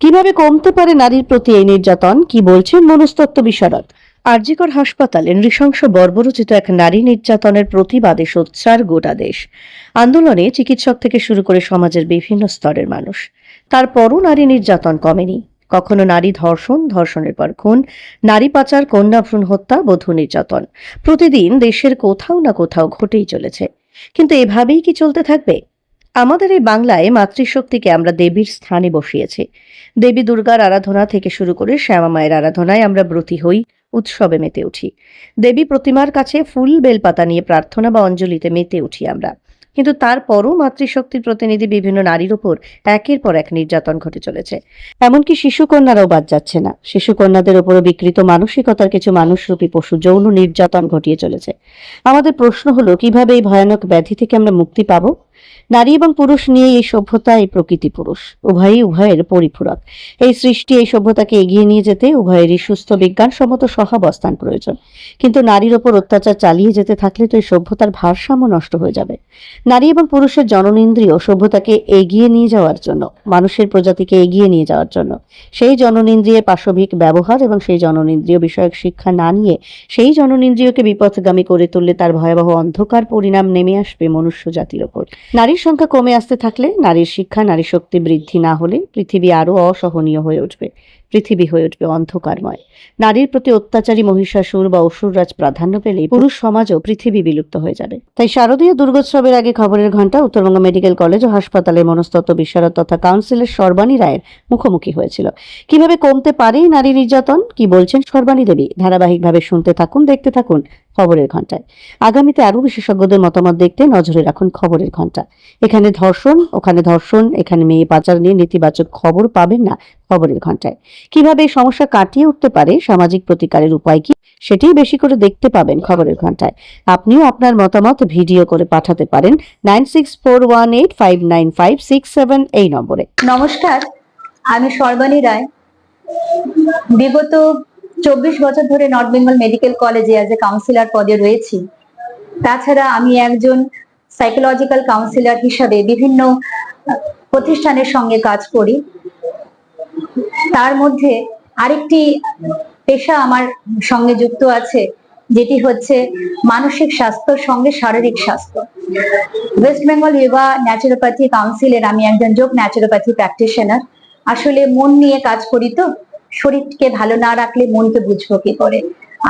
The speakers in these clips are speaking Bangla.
কীভাবে কমতে পারে নারীর প্রতি এই নির্যাতন? কি বলছেন মনস্তত্ত্ব বিশারদ? আরজিকর হাসপাতালে নৃশংস বর্বরচিত এক নারী নির্যাতনের প্রতিবাদে সোচ্চার গোটা দেশ। আন্দোলনে চিকিৎসক থেকে শুরু করে সমাজের বিভিন্ন স্তরের মানুষ। তারপরও নারী নির্যাতন কমেনি। কখনো নারী ধর্ষণ, ধর্ষণের পর খুন, নারী পাচার, কন্যা ভ্রূণ হত্যা, বধূ নির্যাতন। প্রতিদিন দেশের কোথাও না কোথাও ঘটেই চলেছে। কিন্তু এভাবেই কি চলতে থাকবে? আমাদের এই বাংলায় মাতৃশক্তিকে আমরা দেবীর স্থানে বসিয়েছি। দেবী দুর্গার আরাধনা থেকে শুরু করে শ্যামা মায়ের আরাধনায় আমরা ব্রতী হই, উৎসবে মেতে উঠি। দেবী প্রতিমার কাছে ফুল, বেলপাতা নিয়ে প্রার্থনা বা অঞ্জলিতে মেতে উঠি আমরা। কিন্তু তারপরও মাতৃশক্তির প্রতিনিধি বিভিন্ন নারীর উপর একের পর এক নির্যাতন ঘটে চলেছে। এমনকি শিশুকন্যারাও বাদ যাচ্ছে না। শিশুকন্যাদের উপরও বিকৃত মানসিকতার কিছু মানুষরূপী পশু যৌন নির্যাতন ঘটিয়ে চলেছে। আমাদের প্রশ্ন হলো, কীভাবে এই ভয়ানক ব্যাধি থেকে আমরা মুক্তি পাবো? নারী এবং পুরুষ নিয়ে এই সভ্যতা এই প্রকৃতি পুরুষ। উভয়ই উভয়ের পরিপূরক। এই সৃষ্টি, এই সভ্যতাকে এগিয়ে নিয়ে যেতে উভয়েরই সুস্থ বিজ্ঞানসম্মত সহাবস্থান প্রয়োজন। কিন্তু নারীর ওপর অত্যাচার চালিয়ে যেতে থাকলে তো এই সভ্যতার ভারসাম্য নষ্ট হয়ে যাবে। নারী এবং পুরুষের জননেন্দ্রিয় সভ্যতাকে এগিয়ে নিয়ে যাওয়ার জন্য, মানুষের প্রজাতিকে এগিয়ে নিয়ে যাওয়ার জন্য, সেই জননেন্দ্রিয়ের পাশবিক ব্যবহার এবং সেই জননেন্দ্রিয় বিষয়ক শিক্ষা না নিয়ে সেই জননেন্দ্রিয়কে বিপথগামী করে তুললে তার ভয়াবহ অন্ধকার পরিণাম নেমে আসবে মনুষ্য জাতির ওপর। সংখ্যা কমে আসতে থাকলে নারীর শিক্ষা, নারী শক্তি বৃদ্ধি না হলে পৃথিবী আরও অসহনীয় হয়ে উঠবে। পৃথিবী হয়ে উঠবে অন্ধকারময়। নারীর প্রতি অত্যাচারী, মহিষাসুর বা অসুররাজ প্রাধান্য পেলে পুরুষ সমাজও পৃথিবী বিলুপ্ত হয়ে যাবে। তাই শারদীয় দুর্গোৎসবের আগে খবরের ঘণ্টা উত্তরবঙ্গ মেডিকেল কলেজ ও হাসপাতালে মনস্তত্ত্ব বিশারদ তথা কাউন্সিলের সর্বাণী রায়ের মুখোমুখি হয়েছিল। কীভাবে কমতে পারে নারী নির্যাতন? কি বলছেন সর্বাণী দেবী? ধারাবাহিকভাবে শুনতে থাকুন, দেখতে থাকুন খবরের ঘন্টায় আগামীতে আরও বিশেষজ্ঞদের মতামত দেখতে নজরে রাখুন খবরের ঘণ্টা এখানে ধর্ষণ, ওখানে ধর্ষণ, এখানে মেয়ে পাচার নিয়ে নেতিবাচক খবর পাবেন না খবরের ঘন্টায় কীভাবে এই সমস্যা কাটিয়ে উঠতে পারে, সামাজিক প্রতিকারের উপায় কি সেটাই বেশি করে দেখতে পাবেন খবরের ঘন্টায় আপনিও আপনার মতামত ভিডিও করে পাঠাতে পারেন nine six four one eight five nine five six seven এই নম্বরে। নমস্কার, আমি সর্বাণী রায়। বিগত চব্বিশ বছর ধরে নর্থ বেঙ্গল মেডিকেল কলেজে অ্যাজ এ কাউন্সিলর পদে রয়েছি। তাছাড়া আমি একজন সাইকোলজিক্যাল কাউন্সিলর হিসাবে বিভিন্ন প্রতিষ্ঠানের সঙ্গে কাজ করি। তার মধ্যে আরেকটি পেশা আমার সঙ্গে যুক্ত আছে, যেটি হচ্ছে মানসিক স্বাস্থ্য, সঙ্গে শারীরিক স্বাস্থ্য। ওয়েস্ট বেঙ্গল ইয়োগা ন্যাচুরোপ্যাথি কাউন্সিলের আমি একজন যোগ ন্যাচুরোপ্যাথি প্র্যাকটিশনার আসলে মন নিয়ে কাজ করি তো শরীরকে ভালো না রাখলে মনকে বুঝব কি করে?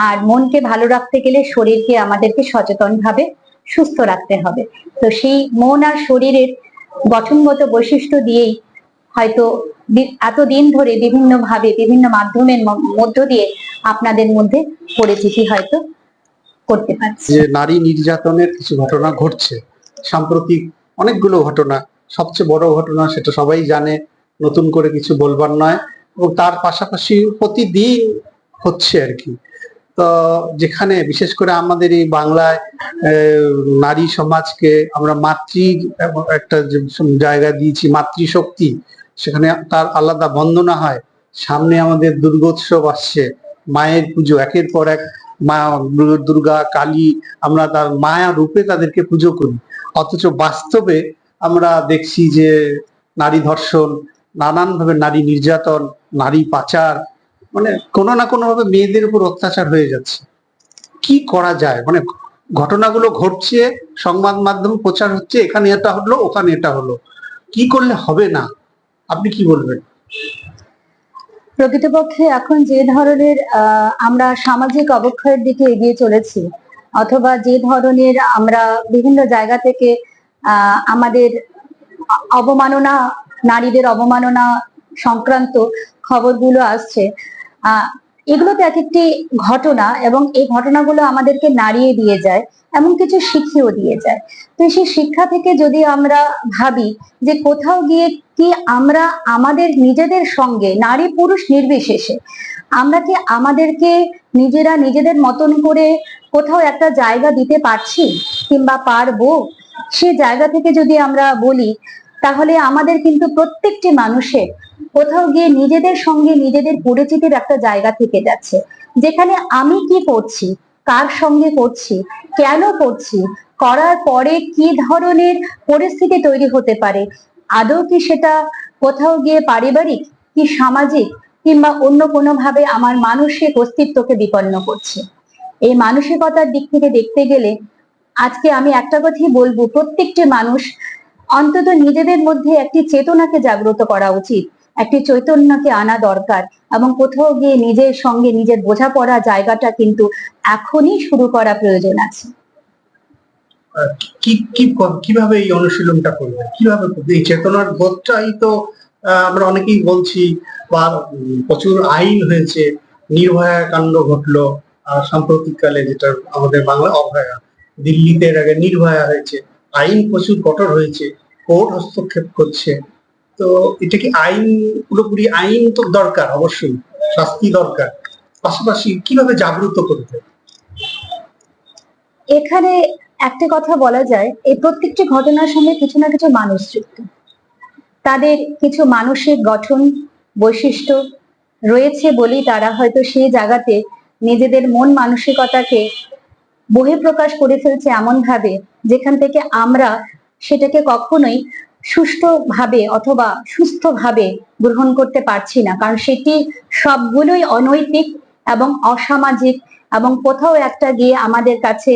আর মনকে ভালো রাখতে গেলে শরীরকে আমাদেরকে সচেতন ভাবে সুস্থ রাখতে হবে। তো সেই মন আর শরীরের গঠনগত বৈশিষ্ট্য দিয়েই হয়তো এতদিন ধরে বিভিন্ন ভাবে বিভিন্ন মাধ্যমের মধ্য দিয়ে আপনাদের মধ্যে পরিচিতি হয়তো করতে পারছি। যে নারী নির্যাতনের কিছু ঘটনা ঘটছে, সাম্প্রতিক অনেকগুলো ঘটনা, সবচেয়ে বড় ঘটনা সেটা সবাই জানে, নতুন করে কিছু বলবার নয়। এবং তার পাশাপাশি প্রতিদিন হচ্ছে আর কি। তো যেখানে বিশেষ করে আমাদের এই বাংলায় নারী সমাজকে আমরা মাতৃ একটা জায়গা দিয়েছি, মাতৃশক্তি, সেখানে তার আলাদা বন্দনা হয়। সামনে আমাদের দুর্গোৎসব আসছে, মায়ের পুজো, একের পর এক মা দুর্গা, কালী, আমরা তার মায়া রূপে তাদেরকে পুজো করি। অথচ বাস্তবে আমরা দেখছি যে নারী ধর্ষণ নানানভাবে নারী নির্যাতন, নারী পাচার মানে কোনো না কোনো ভাবে মেয়েদের উপর অত্যাচার হয়ে যাচ্ছে। কি করা যায়? মানে ঘটনাগুলো ঘটছে, সংবাদ মাধ্যম প্রচার হচ্ছে, এখানে এটা হলো, ওখানে এটা হলো। কি করলে হবে না? আপনি কি বলবেন? প্রকৃতপক্ষে এখন যে ধরনের আমরা সামাজিক অবক্ষয়ের দিকে এগিয়ে চলেছি, অথবা যে ধরনের আমরা বিভিন্ন জায়গা থেকে আমাদের অবমাননা নারীদের অবমাননা সংক্রান্ত খবরগুলো আসছে। এগুলো তো এক একটি ঘটনা এবং এই ঘটনাগুলো আমাদেরকে নাড়িয়ে দিয়ে যায়, এমন কিছু শিখিয়েও দিয়ে যায়। তো সেই শিক্ষা থেকে যদি আমরা ভাবি যে কোথাও গিয়ে কি আমরা আমাদের নিজেদের সঙ্গে, নারী পুরুষ নির্বিশেষে, আমরা কি আমাদেরকে নিজেরা নিজেদের মতন করে কোথাও একটা জায়গা দিতে পারছি কিংবা পারব? সে জায়গা থেকে যদি আমরা বলি তাহলে আমাদের কিন্তু প্রত্যেকটি মানুষের কোথাও গিয়ে নিজেদের সঙ্গে নিজেদের পরিচিতির একটা জায়গা থেকে যাচ্ছে। যেখানে আমি কি করছি, কার সঙ্গে করছি, কেন করছি, করার পরে কি ধরনের পরিস্থিতি তৈরি হতে পারে, আদৌ কি সেটা কোথাও গিয়ে পারিবারিক কি সামাজিক কিংবা অন্য কোনোভাবে আমার মানসিক অস্তিত্বকে বিপন্ন করছে। এই মানসিকতার দিক থেকে দেখতে গেলে আজকে আমি একটা কথাই বলব, প্রত্যেকটি মানুষ অন্তত নিজেদের মধ্যে একটি চেতনাকে জাগ্রত করা উচিত। একটি চৈতন্যকে আনা দরকার এবং কোথাও গিয়ে নিজের সঙ্গে নিজের বোঝাপড়া জায়গাটা কিন্তু এখনই শুরু করা প্রয়োজন আছে। কি কি, কীভাবে এই অনুশীলনটা করবে কীভাবে? এই চেতনার বোধটাই তো আমরা অনেকেই বলছি, বা প্রচুর আইন হয়েছে, নির্ভয়া কাণ্ড ঘটলো সাম্প্রতিককালে যেটা আমাদের বাংলা অভয়া, দিল্লিতে এর আগে নির্ভয়া হয়েছে আইন প্রচুর কঠোর হয়েছে, কোর্ট হস্তক্ষেপ করছে। তো এটা কি আইন, পুরোপুরি আইন তো দরকার অবশ্যই, শাস্তি দরকার। পাশাপাশি কীভাবে জাগ্রত করবে? এখানে একটা কথা বলা যায়, এই প্রত্যেকটি ঘটনার সঙ্গে কিছু না কিছু মানুষ যুক্ত। তাদের কিছু মানসিক গঠন, বৈশিষ্ট্য রয়েছে বলেই তারা হয়তো সেই জায়গাতে নিজেদের মন মানসিকতাকে বহিঃপ্রকাশ করে ফেলছে এমন ভাবে যেখান থেকে আমরা সেটাকে কখনোই সুষ্ঠুভাবে অথবা সুস্থভাবে গ্রহণ করতে পারছি না। কারণ সেটি সবগুলোই অনৈতিক এবং অসামাজিক এবং কোথাও একটা গিয়ে আমাদের কাছে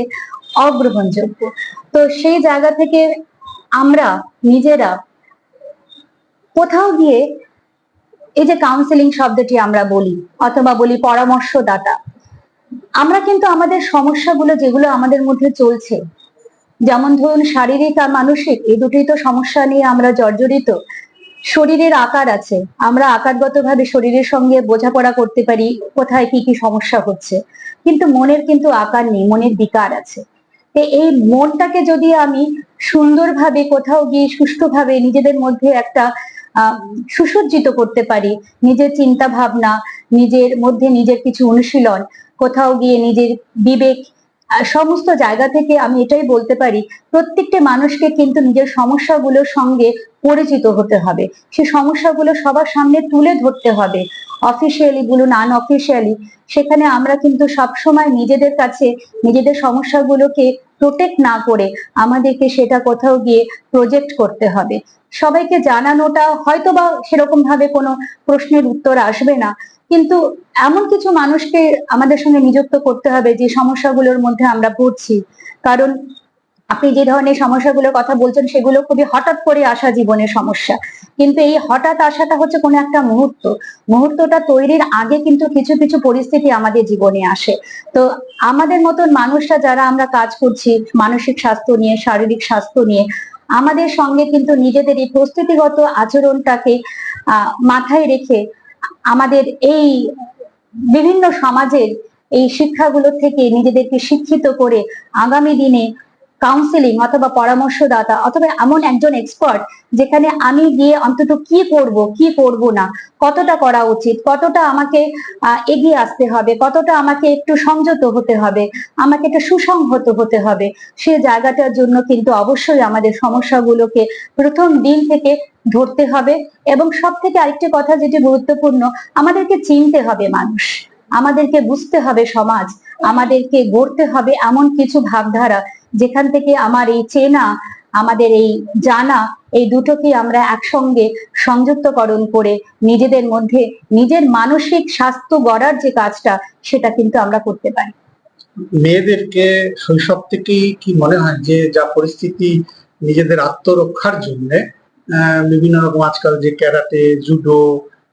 অগ্রহণযোগ্য। তো সেই জায়গা থেকে আমরা নিজেরা কোথাও গিয়ে এই যে কাউন্সিলিং শব্দটি আমরা বলি অথবা বলি পরামর্শদাতা আমরা কিন্তু আমাদের সমস্যাগুলো যেগুলো আমাদের মধ্যে চলছে, যেমন ধরুন শারীরিক আর মানসিক, এই দুটোই তো সমস্যা নিয়ে আমরা জর্জরিত। শরীরের আকার আছে, আমরা আকারগতভাবে শরীরের সঙ্গে বোঝাপড়া করতে পারি কোথায় কি কি সমস্যা হচ্ছে, কিন্তু মনের কিন্তু আকার নেই, মনের বিকার আছে। এই মনটাকে যদি আমি সুন্দরভাবে কোথাও গিয়ে সুষ্ঠুভাবে নিজেদের মধ্যে একটা সুসজ্জিত করতে পারি, নিজের চিন্তা ভাবনা নিজের মধ্যে নিজের কিছু অনুশীলন কোথাও গিয়ে নিজের বিবেক সমস্ত জায়গা থেকে আমি এটাই বলতে পারি, প্রত্যেকটা মানুষকে কিন্তু নিজের সমস্যাগুলোর সঙ্গে পরিচিত হতে হবে। সে সমস্যাগুলো সবার সামনে তুলে ধরতে হবে। অফিসিয়ালি বলুন আন অফিসিয়ালি সেখানে আমরা কিন্তু সবসময় নিজেদের কাছে, নিজেদের সমস্যাগুলোকে প্রোটেক্ট না করে আমাদেরকে সেটা কোথাও গিয়ে প্রজেক্ট করতে হবে। সবাইকে জানানোটা হয়তো বা সেরকম ভাবে কোনো প্রশ্নের উত্তর আসবে না কিন্তু এমন কিছু মানুষকে আমাদের সঙ্গে নিযুক্ত করতে হবে যে সমস্যাগুলোর মধ্যে আমরা পড়ছি। কারণ আপনি যে ধরনের সমস্যাগুলোর কথা বলছেন, সেগুলো খুবই হঠাৎ করে আসা জীবনের সমস্যা। কিন্তু এই হঠাৎ আসাটা হচ্ছে কোনো একটা মুহূর্ত। মুহূর্তটা তৈরির আগে কিন্তু কিছু কিছু পরিস্থিতি আমাদের জীবনে আসে। তো আমাদের মতন মানুষরা যারা আমরা কাজ করছি, মানসিক স্বাস্থ্য নিয়ে, শারীরিক স্বাস্থ্য নিয়ে, আমাদের সঙ্গে কিন্তু নিজেদের এই প্রস্তুতিগত আচরণটাকে মাথায় রেখে আমাদের এই বিভিন্ন সমাজের এই শিক্ষাগুলো থেকে নিজেদেরকে শিক্ষিত করে আগামী দিনে কাউন্সিলিং অথবা পরামর্শদাতা অথবা এমন একজন এক্সপার্ট যেখানে আমি গিয়ে অন্তত কি করব কি করব না, কতটা করা উচিত, কতটা আমাকে এগিয়ে আসতে হবে, কতটা আমাকে একটু সংযত হতে হবে, আমাকে একটু সুসংহত হতে হবে, সে জায়গাটার জন্য কিন্তু অবশ্যই আমাদের সমস্যাগুলোকে প্রথম দিন থেকে ধরতে হবে এবং সব থেকে আরেকটি কথা যেটি গুরুত্বপূর্ণ, আমাদেরকে চিনতে হবে মানুষ, আমাদেরকে বুঝতে হবে সমাজ, আমাদেরকে গড়তে হবে এমন কিছু ভাবধারা যেখান থেকে আমার এই চেনা আমাদের এই জানা এই দুটোকে আমরা একসঙ্গে সংযুক্তকরণ করে নিজেদের মধ্যে নিজের মানসিক স্বাস্থ্য গড়ার যে কাজটা সেটা কিন্তু আমরা করতে পারি। মেয়েদেরকে শৈশব থেকেই কি মনে হয় যে যা পরিস্থিতি নিজেদের আত্মরক্ষার জন্য বিভিন্ন রকম আজকাল যে ক্যারাটে জুডো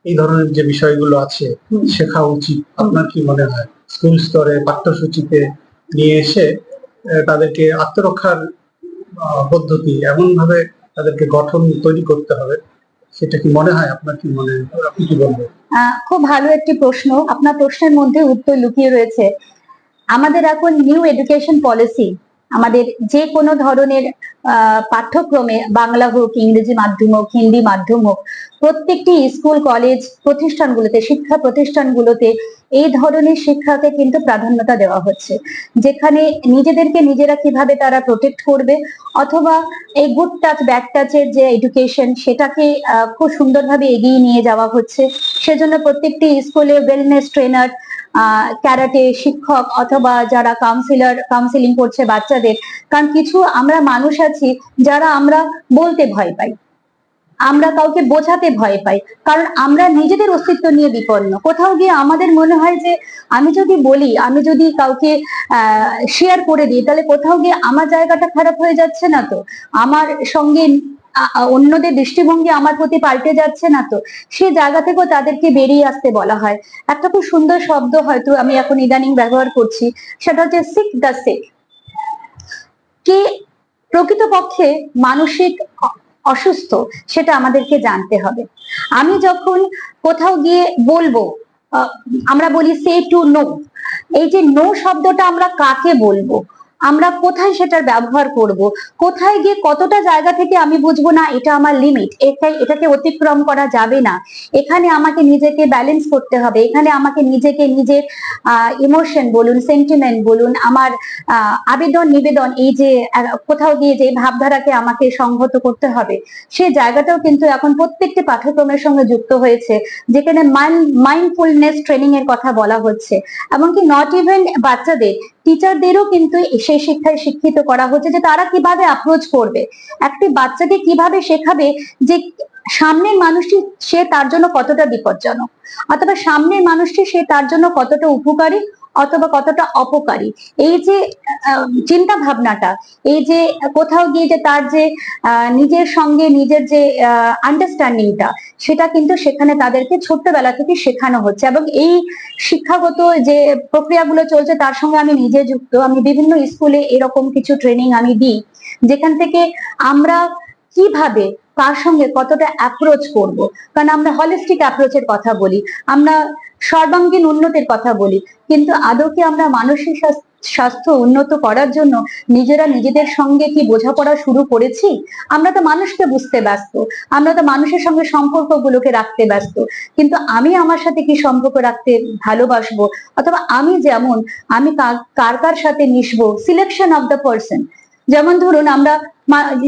এই ধরনের যে বিষয়গুলো আছে শেখা উচিত। আপনার কি মনে হয়? স্কুল স্তরে পাঠ্যসূচিতে নিয়ে এসে তাদেরকে আত্মরক্ষার পদ্ধতি এমন ভাবে তাদেরকে গঠন তৈরি করতে হবে, সেটা কি মনে হয় আপনার কি মনে, আপনি কি বলবেন? খুব ভালো একটি প্রশ্ন, আপনার প্রশ্নের মধ্যে উত্তর লুকিয়ে রয়েছে। আমাদের এখন নিউ এডুকেশন পলিসি আমাদের যে কোনো ধরনের পাঠ্যক্রমে বাংলা হোক, ইংরেজি মাধ্যম হোক, হিন্দি মাধ্যম হোক, প্রত্যেকটি স্কুল, কলেজ প্রতিষ্ঠানগুলোতে, শিক্ষা প্রতিষ্ঠানগুলোতে এই ধরনের শিক্ষাকে কিন্তু প্রাধান্যতা দেওয়া হচ্ছে। যেখানে নিজেদেরকে নিজেরা কীভাবে তারা প্রোটেক্ট করবে অথবা এই গুড টাচ ব্যাড টাচের যে এডুকেশন সেটাকে খুব সুন্দরভাবে এগিয়ে নিয়ে যাওয়া হচ্ছে। সেজন্য প্রত্যেকটি স্কুলে ওয়েলনেস ট্রেনার ক্যারাটে শিক্ষক অথবা যারা কাউন্সিলর কাউন্সিলিং করছে বাচ্চাদের। কারণ কিছু আমরা মানুষ আছি যারা আমরা বলতে ভয় পাই। আমরা কাউকে বোঝাতে ভয় পাই। কারণ আমরা নিজেদের অস্তিত্ব নিয়ে বিপন্ন। কোথাও গিয়ে আমাদের মনে হয় যে, আমি যদি বলি, আমি যদি কাউকে শেয়ার করে দিই, তাহলে কোথাও গিয়ে আমার জায়গাটা খারাপ হয়ে যাচ্ছে না তো? আমার সঙ্গে অন্যদের দৃষ্টিভঙ্গি আমার প্রতি পাল্টে যাচ্ছে না তো? সে জায়গা থেকেও তাদেরকে বেরিয়ে আসতে বলা হয়। একটা খুব সুন্দর শব্দ হয়তো আমি এখন ইদানিং ব্যবহার করছি, সেটা হচ্ছে সিক দ্য সিক কে প্রকৃতপক্ষে মানসিক অসুস্থ, সেটা আমাদেরকে জানতে হবে। আমি যখন কোথাও গিয়ে বলব আমরা বলি সে টু নো এই যে নো শব্দটা আমরা কাকে বলব? আমরা কোথায় সেটার ব্যবহার করব? কোথায় গিয়ে কতটা জায়গা থেকে আমি বুঝব না? এটা আমার লিমিট এটাই, এটাকে অতিক্রম করা যাবে না। এখানে আমাকে নিজেকে ব্যালেন্স করতে হবে। এখানে আমাকে নিজেকে নিজের ইমোশন বলুন সেন্টিমেন্ট বলুন, আমার আবেদন নিবেদন, এই যে কোথাও গিয়ে যে ভাবধারাকে আমাকে সংহত করতে হবে সেই জায়গাটাও কিন্তু এখন প্রত্যেকটি পাঠ্যক্রমের সঙ্গে যুক্ত হয়েছে, যেখানে মাইন্ড মাইন্ডফুলনেস ট্রেনিং এর কথা বলা হচ্ছে। এমনকি নট ইভেন বাচ্চাদের টিচারদেরও কিন্তু সেই শিক্ষায় শিক্ষিত করা হচ্ছে যে তারা কীভাবে অ্যাপ্রোচ করবে। একটি বাচ্চাকে কীভাবে শেখাবে যে সামনের মানুষটি সে তার জন্য কতটা বিপজ্জনক? অথবা সামনের মানুষটি সে তার জন্য কতটা উপকারী? অথবা কতটা অপকারী। এই যে চিন্তা ভাবনাটা এই যে কোথাও গিয়ে যে তার যে নিজের সঙ্গে নিজের যে আন্ডারস্ট্যান্ডিংটা সেটা কিন্তু সেখানে তাদেরকে ছোট্টবেলা থেকে শেখানো হচ্ছে। এবং এই শিক্ষাগত যে প্রক্রিয়াগুলো চলছে, তার সঙ্গে আমি নিজে যুক্ত। আমি বিভিন্ন স্কুলে এরকম কিছু ট্রেনিং আমি দিই, যেখান থেকে আমরা কীভাবে কার সঙ্গে কতটা অ্যাপ্রোচ করব? কারণ আমরা হলিস্টিক অ্যাপ্রোচের কথা বলি, আমরা সর্বাঙ্গীন উন্নতির কথা বলি, কিন্তু আদৌ কি আমরা মানসিক স্বাস্থ- স্বাস্থ্য উন্নত করার জন্য নিজেরা নিজেদের সঙ্গে কি বোঝাপড়া শুরু করেছি? আমরা তো মানুষকে বুঝতে ব্যস্ত, আমরা তো মানুষের সঙ্গে সম্পর্কগুলোকে রাখতে ব্যস্ত, কিন্তু আমি আমার সাথে কি সম্পর্ক রাখতে ভালোবাসবো? অথবা আমি যেমন, আমি কার কার সাথে মিশবো? সিলেকশন অফ দ্য পার্সন যেমন ধরুন আমরা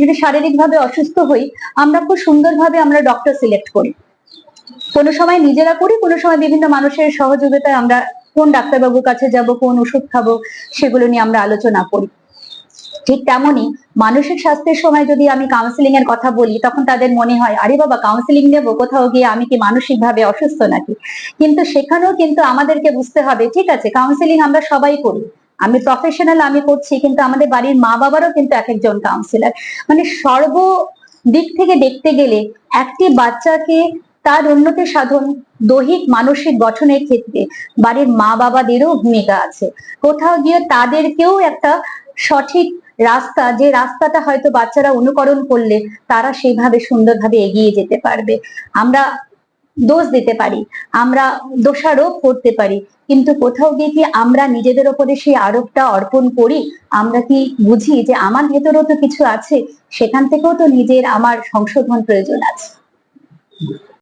যদি শারীরিকভাবে অসুস্থ হই, আমরা খুব সুন্দরভাবে আমরা ডক্টর সিলেক্ট করি। কোনো সময় নিজেরা করি, কোনো সময় বিভিন্ন মানুষের সহযোগিতায় আমরা কোন ডাক্তারবাবুর কাছে যাব, কোন ওষুধ খাব, সেগুলো নিয়ে আমরা আলোচনা করি। ঠিক তেমনই মানসিক স্বাস্থ্যের সময় যদি আমি কাউন্সিলিং এর কথা বলি, তখন তাদের মনে হয়, আরে বাবা কাউন্সিলিং নেব কোথাও গিয়ে? আমি কি মানসিক ভাবে অসুস্থ নাকি? কিন্তু সেখানেও কিন্তু আমাদেরকে বুঝতে হবে, ঠিক আছে কাউন্সিলিং আমরা সবাই করি। আমি প্রফেশনাল আমি করছি, কিন্তু আমাদের বাড়ির মা বাবারও কিন্তু এক একজন কাউন্সিলর মানে সর্ব দিক থেকে দেখতে গেলে একটি বাচ্চাকে তার উন্নতি সাধন, দৈহিক, মানসিক গঠনের ক্ষেত্রে বাড়ির মা বাবাদেরও ভূমিকা আছে। কোথাও গিয়ে তাদেরকেও একটা সঠিক রাস্তা, যে রাস্তাটা হয়তো বাচ্চারা অনুকরণ করলে তারা সেইভাবে সুন্দরভাবে এগিয়ে যেতে পারবে। আমরা দোষ দিতে পারি। আমরা দোষারোপ করতে পারি। কিন্তু কোথাও গিয়ে কি আমরা নিজেদের ওপরে সেই আরোপটা অর্পণ করি? আমরা কি বুঝি যে আমার ভেতরেও তো কিছু আছে? সেখান থেকেও তো নিজের আমার সংশোধন প্রয়োজন আছে।